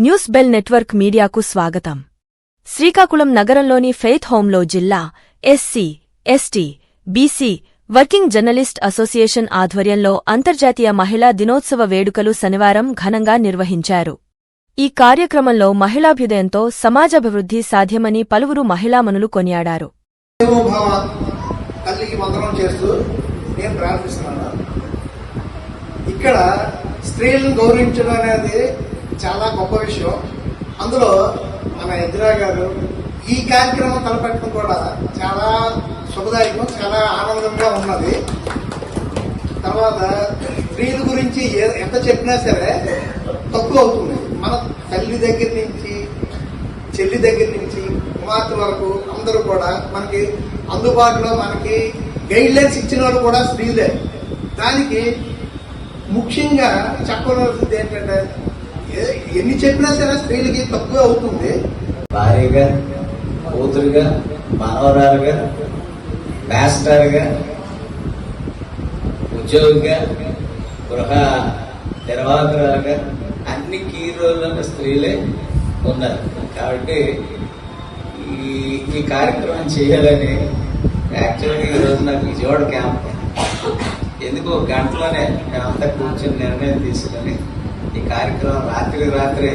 News bell network మీడియాకు స్వాగతం. శ్రీకాకుళం నగరంలోని ఫెయిత్ హోంలో జిల్లా SC ST BC working journalist association ఆధ్వర్యంలో అంతర్జాతీయ మహిళా దినోత్సవ వేడుకలు శనివారం ఘనంగా నిర్వహించారు. ఈ కార్యక్రమంలో మహిళాభ్యుదయంతో సమాజాభివృద్ధి సాధ్యమని పలువురు మహిళామణులు కొనియాడారు. ఇక్కడ స్త్రీలను గౌరవించడం అనేది చాలా గొప్ప విషయం. అందులో మన ఇందిరా గారు ఈ కార్యక్రమం తలపెట్టడం కూడా చాలా శుభదాయకం చాలా ఆనందంగా ఉన్నది. తర్వాత స్త్రీల గురించి ఎంత చెప్పినా సరే తక్కువ అవుతుంది. మన తల్లి దగ్గర నుంచి చెల్లి దగ్గర నుంచి కుమార్తె వరకు అందరూ కూడా మనకి అందుబాటులో మనకి గైడ్ లైన్స్ ఇచ్చిన వాళ్ళు కూడా స్త్రీలే. దానికి ముఖ్యంగా చెప్పవలసింది ఏంటంటే ఎన్ని చెప్పినా సరే స్త్రీలకి తక్కువ అవుతుంది. భార్యగా కూతురుగా మనవరాలుగా మాస్టర్గా ఉద్యోగిగా గృహ నిర్వాహకురాలుగా అన్ని కీ రోల్లోని స్త్రీలే ఉన్నారు. కాబట్టి ఈ ఈ కార్యక్రమం చేయాలని యాక్చువల్గా ఈరోజు నాకు విజయవాడ క్యాంప్. ఎందుకు గంటలోనే మేమంతా కూర్చొని నిర్ణయం తీసుకొని ఈ కార్యక్రమం రాత్రి రాత్రే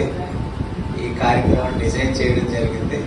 ఈ కార్యక్రమం డిజైన్ చేయడం జరిగింది.